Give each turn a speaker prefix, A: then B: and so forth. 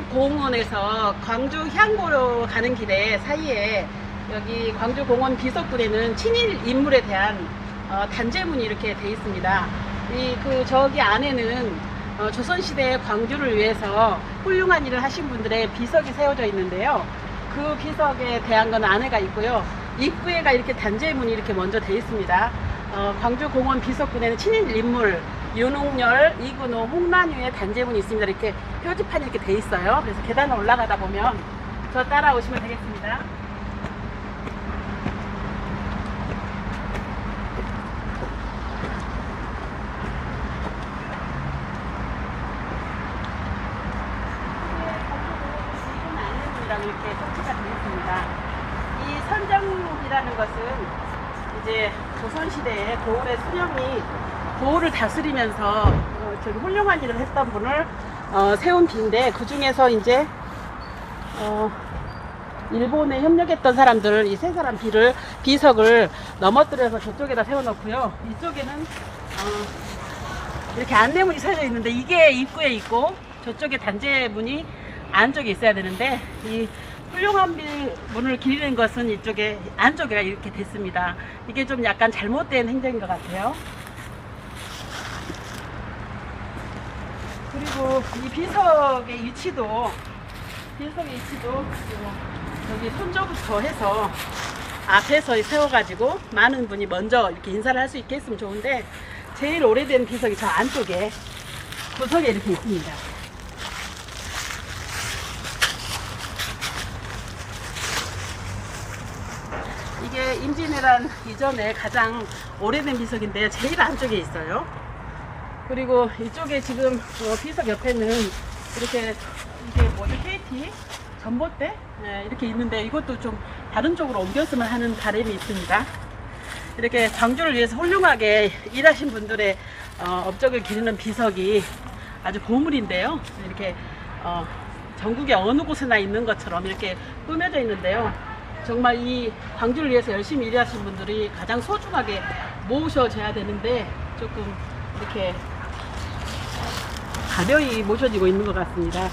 A: 광주공원에서 광주 향고로 가는 길에 사이에 여기 광주공원 비석군에는 친일 인물에 대한 어, 단죄문이 이렇게 돼 있습니다. 이 그 저기 안에는 어, 조선시대 광주를 위해서 훌륭한 일을 하신 분들의 비석이 세워져 있는데요. 그 비석에 대한 건 안에가 있고요. 입구에가 이렇게 단죄문이 이렇게 먼저 돼 있습니다. 어, 광주공원 비석군에는 친일 인물 윤홍열, 이근호, 홍란유의 단죄문이 있습니다. 이렇게 표지판이 이렇게 돼 있어요. 그래서 계단을 올라가다 보면 저 따라오시면 되겠습니다. 이렇게 표지가 되어 있습니다. 이 선정이라는 것은 이제 조선시대에 고을의 수령이 고을을 다스리면서 어, 저기 훌륭한 일을 했던 분을 어, 세운 비인데 그 중에서 이제 어, 일본에 협력했던 사람들 이세 사람 비를 비석을 넘어뜨려서 저쪽에다 세워놓고요. 이쪽에는 어, 이렇게 안내문이 써져 있는데 이게 입구에 있고 저쪽에 단제문이 안쪽에 있어야 되는데 이 훌륭한 비- 문을 기리는 것은 이쪽에 안쪽에 이렇게 됐습니다. 이게 좀 약간 잘못된 행정인 것 같아요. 그리고 이 비석의 위치도 비석의 위치도 여기 손조부터 해서 앞에서 세워가지고 많은 분이 먼저 이렇게 인사를 할 수 있게 했으면 좋은데 제일 오래된 비석이 저 안쪽에 구석에 이렇게 있습니다. 이게 임진왜란 이전에 가장 오래된 비석인데 제일 안쪽에 있어요. 그리고 이쪽에 지금 어, 비석 옆에는 이렇게 이게 뭐지 KT 전봇대 네, 이렇게 있는데 이것도 좀 다른 쪽으로 옮겼으면 하는 바람이 있습니다. 이렇게 광주를 위해서 훌륭하게 일하신 분들의 어, 업적을 기리는 비석이 아주 보물인데요. 이렇게 어, 전국의 어느 곳에나 있는 것처럼 이렇게 꾸며져 있는데요. 정말 이 광주를 위해서 열심히 일하신 분들이 가장 소중하게 모셔져야 되는데 조금 이렇게 가벼이 모셔지고 있는 것 같습니다.